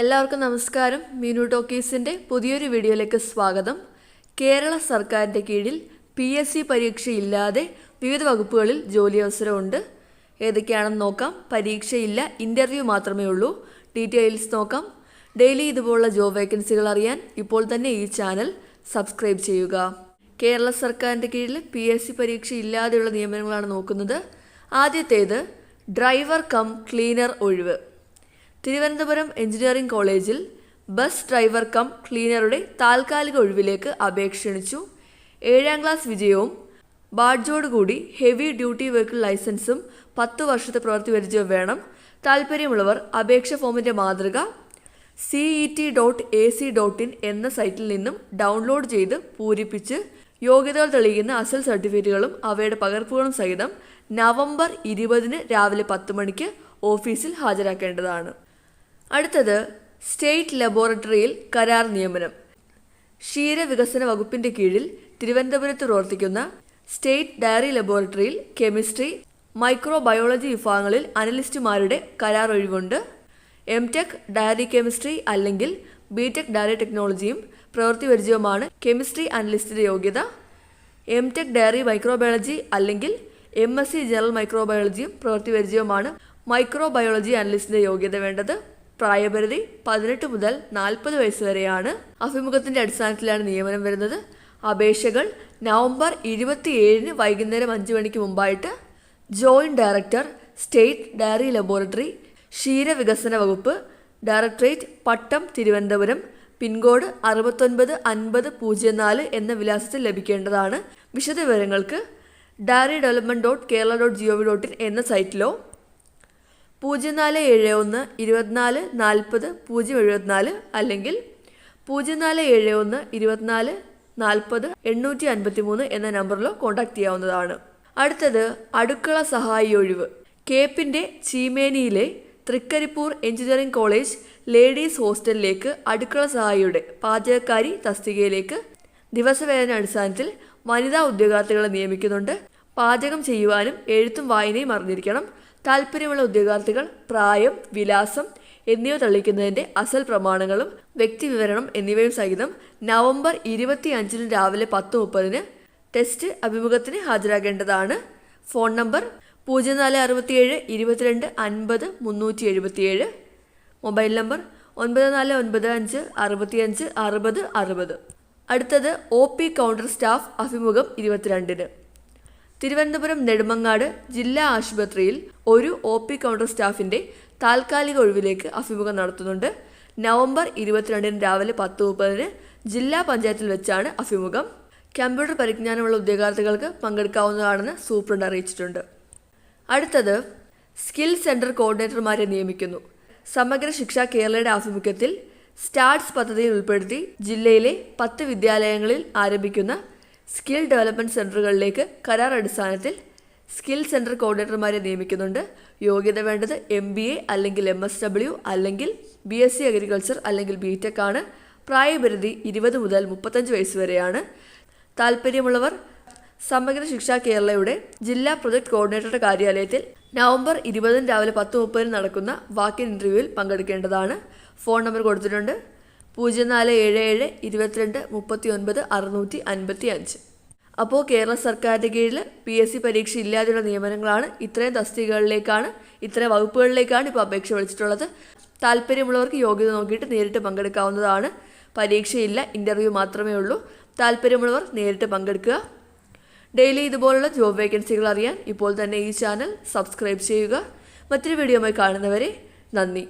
എല്ലാവർക്കും നമസ്കാരം. മീനു ടോക്കീസിന്റെ പുതിയൊരു വീഡിയോയിലേക്ക് സ്വാഗതം. കേരള സർക്കാരിന്റെ കീഴിൽ പി എസ് സി പരീക്ഷയില്ലാതെ വിവിധ വകുപ്പുകളിൽ ജോലി അവസരമുണ്ട് ഏതൊക്കെയാണെന്ന് നോക്കാം. പരീക്ഷയില്ല ഇന്റർവ്യൂ മാത്രമേ ഉള്ളൂ. ഡീറ്റെയിൽസ് നോക്കാം. ഡെയിലി ഇതുപോലുള്ള ജോബ് വേക്കൻസികൾ അറിയാൻ ഇപ്പോൾ തന്നെ ഈ ചാനൽ സബ്സ്ക്രൈബ് ചെയ്യുക. കേരള സർക്കാരിന്റെ കീഴിൽ പി എസ് സി പരീക്ഷ ഇല്ലാതെയുള്ള നിയമനങ്ങളാണ് നോക്കുന്നത്. ആദ്യത്തേത് ഡ്രൈവർ കം ക്ലീനർ ഒഴിവ്. തിരുവനന്തപുരം എഞ്ചിനീയറിംഗ് കോളേജിൽ ബസ് ഡ്രൈവർ കം ക്ലീനറുടെ താൽക്കാലിക ഒഴിവിലേക്ക് അപേക്ഷ ക്ഷണിച്ചു ഏഴാം ക്ലാസ് വിജയവും ബാഡ്ജോടുകൂടി ഹെവി ഡ്യൂട്ടി വെഹിക്കിൾ ലൈസൻസും പത്ത് വർഷത്തെ പ്രവൃത്തി പരിചയവും വേണം. താൽപ്പര്യമുള്ളവർ അപേക്ഷ ഫോമിന്റെ മാതൃക C E T dot A C dot in എന്ന സൈറ്റിൽ നിന്നും ഡൗൺലോഡ് ചെയ്ത് പൂരിപ്പിച്ച് യോഗ്യതകൾ തെളിയിക്കുന്ന അസൽ സർട്ടിഫിക്കറ്റുകളും അവയുടെ പകർപ്പുകളും സഹിതം നവംബർ ഇരുപതിന് രാവിലെ പത്ത് മണിക്ക് ഓഫീസിൽ ഹാജരാക്കേണ്ടതാണ്. അടുത്തത് സ്റ്റേറ്റ് ലബോറട്ടറിയിൽ കരാർ നിയമനം. ക്ഷീരവികസന വകുപ്പിന്റെ കീഴിൽ തിരുവനന്തപുരത്ത് പ്രവർത്തിക്കുന്ന സ്റ്റേറ്റ് ഡയറി ലബോറട്ടറിയിൽ കെമിസ്ട്രി മൈക്രോബയോളജി വിഭാഗങ്ങളിൽ അനലിസ്റ്റുമാരുടെ കരാർ ഒഴിവുണ്ട്. എം ടെക് ഡയറി കെമിസ്ട്രി അല്ലെങ്കിൽ ബി ടെക് ഡയറി ടെക്നോളജിയും പ്രവൃത്തി പരിചയവുമാണ് കെമിസ്ട്രി അനലിസ്റ്റിന്റെ യോഗ്യത. എം ടെക് ഡയറി മൈക്രോബയോളജി അല്ലെങ്കിൽ എം എസ് സി ജനറൽ മൈക്രോബയോളജിയും പ്രവൃത്തി പരിചയവുമാണ് മൈക്രോബയോളജി അനലിസ്റ്റിന്റെ യോഗ്യത വേണ്ടത്. പ്രായപരിധി പതിനെട്ട് മുതൽ നാൽപ്പത് വയസ്സ് വരെയാണ്. അഭിമുഖത്തിന്റെ അടിസ്ഥാനത്തിലാണ് നിയമനം വരുന്നത്. അപേക്ഷകൾ നവംബർ ഇരുപത്തിയേഴിന് വൈകുന്നേരം അഞ്ച് മണിക്ക് മുമ്പായിട്ട് joint director state dairy laboratory ക്ഷീരവികസന വകുപ്പ് directorate Pattom Thiruvananthapuram pin code അറുപത്തൊൻപത് അൻപത് പൂജ്യം നാല് എന്ന വിലാസത്തിൽ ലഭിക്കേണ്ടതാണ്. വിശദവിവരങ്ങൾക്ക് dairy development dot Kerala dot G O V dot in എന്ന സൈറ്റിലോ പൂജ്യം നാല് ഏഴ് ഒന്ന് ഇരുപത്തിനാല് നാൽപ്പത് പൂജ്യം എഴുപത്തിനാല് അല്ലെങ്കിൽ പൂജ്യം നാല് ഏഴ് ഒന്ന് ഇരുപത്തിനാല് നാൽപ്പത് എണ്ണൂറ്റി അൻപത്തി മൂന്ന് എന്ന നമ്പറിലോ കോൺടാക്ട് ചെയ്യാവുന്നതാണ്. അടുത്തത് അടുക്കള സഹായി ഒഴിവ്. കേപ്പിന്റെ ചീമേനിയിലെ തൃക്കരിപ്പൂർ എഞ്ചിനീയറിംഗ് കോളേജ് ലേഡീസ് ഹോസ്റ്റലിലേക്ക് അടുക്കള സഹായിയുടെ പാചകക്കാരി തസ്തികയിലേക്ക് ദിവസവേതന അടിസ്ഥാനത്തിൽ വനിതാ ഉദ്യോഗാർത്ഥികളെ നിയമിക്കുന്നുണ്ട്. പാചകം ചെയ്യുവാനും എഴുത്തും വായനയും അറിഞ്ഞിരിക്കണം. താല്പര്യമുള്ള ഉദ്യോഗാർത്ഥികൾ പ്രായം വിലാസം എന്നിവ തെളിയിക്കുന്നതിന്റെ അസൽ പ്രമാണങ്ങളും വ്യക്തി വിവരണം എന്നിവയും സഹിതം നവംബർ ഇരുപത്തി അഞ്ചിന് രാവിലെ പത്ത് മുപ്പതിന് ടെസ്റ്റ് അഭിമുഖത്തിന് ഹാജരാകേണ്ടതാണ്. ഫോൺ നമ്പർ പൂജ്യം നാല് അറുപത്തിയേഴ് ഇരുപത്തിരണ്ട് അൻപത് മുന്നൂറ്റി എഴുപത്തിയേഴ്. മൊബൈൽ നമ്പർ ഒൻപത് നാല് ഒൻപത് അഞ്ച് അറുപത്തിയഞ്ച് അറുപത് അറുപത്. അടുത്തത് ഒ പി കൗണ്ടർ സ്റ്റാഫ് അഭിമുഖം ഇരുപത്തിരണ്ടിന്. തിരുവനന്തപുരം നെടുമങ്ങാട് ജില്ലാ ആശുപത്രിയിൽ ഒരു ഒ പി കൗണ്ടർ സ്റ്റാഫിന്റെ താൽക്കാലിക ഒഴിവിലേക്ക് അഭിമുഖം നടത്തുന്നുണ്ട്. നവംബർ ഇരുപത്തിരണ്ടിന് രാവിലെ പത്ത് മുപ്പതിന് ജില്ലാ പഞ്ചായത്തിൽ വെച്ചാണ് അഭിമുഖം. കമ്പ്യൂട്ടർ പരിജ്ഞാനമുള്ള ഉദ്യോഗാർത്ഥികൾക്ക് പങ്കെടുക്കാവുന്നതാണെന്ന് സൂപ്രണ്ട് അറിയിച്ചിട്ടുണ്ട്. അടുത്തത് സ്കിൽ സെന്റർ കോർഡിനേറ്റർമാരെ നിയമിക്കുന്നു. സമഗ്ര ശിക്ഷ കേരളയുടെ ആഭിമുഖ്യത്തിൽ സ്റ്റാർട്സ് പദ്ധതിയിൽ ഉൾപ്പെടുത്തി ജില്ലയിലെ പത്ത് വിദ്യാലയങ്ങളിൽ ആരംഭിക്കുന്ന സ്കിൽ ഡെവലപ്മെന്റ് സെന്ററുകളിലേക്ക് കരാർ അടിസ്ഥാനത്തിൽ സ്കിൽ സെന്റർ കോർഡിനേറ്റർമാരെ നിയമിക്കുന്നുണ്ട്. യോഗ്യത വേണ്ടത് എം ബി എ അല്ലെങ്കിൽ എം എസ് ഡബ്ല്യു അല്ലെങ്കിൽ ബി എസ് സി അഗ്രികൾച്ചർ അല്ലെങ്കിൽ ബി ടെക് ആണ്. പ്രായപരിധി ഇരുപത് മുതൽ മുപ്പത്തഞ്ച് വയസ്സ് വരെയാണ്. താല്പര്യമുള്ളവർ സമഗ്ര ശിക്ഷ കേരളയുടെ ജില്ലാ പ്രൊജക്ട് കോർഡിനേറ്ററുടെ കാര്യാലയത്തിൽ നവംബർ ഇരുപതിന് രാവിലെ പത്ത് മുപ്പതിന് നടക്കുന്ന വാക്കിൻ ഇന്റർവ്യൂവിൽ പങ്കെടുക്കേണ്ടതാണ്. ഫോൺ നമ്പർ കൊടുത്തിട്ടുണ്ട്. പൂജ്യം നാല് ഏഴ് ഏഴ് ഇരുപത്തിരണ്ട് മുപ്പത്തി ഒൻപത് അറുന്നൂറ്റി അൻപത്തി അഞ്ച് അപ്പോൾ കേരള സർക്കാരിന്റെ കീഴിൽ പി എസ് സി പരീക്ഷ ഇല്ലാതെയുള്ള നിയമനങ്ങളാണ് ഇത്രയും തസ്തികകളിലേക്കാണ് ഇത്രയും വകുപ്പുകളിലേക്കാണ് ഇപ്പോൾ അപേക്ഷ വിളിച്ചിട്ടുള്ളത്. താല്പര്യമുള്ളവർക്ക് യോഗ്യത നോക്കിയിട്ട് നേരിട്ട് പങ്കെടുക്കാവുന്നതാണ്. പരീക്ഷയില്ല ഇന്റർവ്യൂ മാത്രമേ ഉള്ളൂ. താല്പര്യമുള്ളവർ നേരിട്ട് പങ്കെടുക്കുക. ഡെയിലി ഇതുപോലുള്ള ജോബ് വേക്കൻസികൾ അറിയാൻ ഇപ്പോൾ തന്നെ ഈ ചാനൽ സബ്സ്ക്രൈബ് ചെയ്യുക. മറ്റൊരു വീഡിയോയുമായി കാണുന്നവരെ നന്ദി.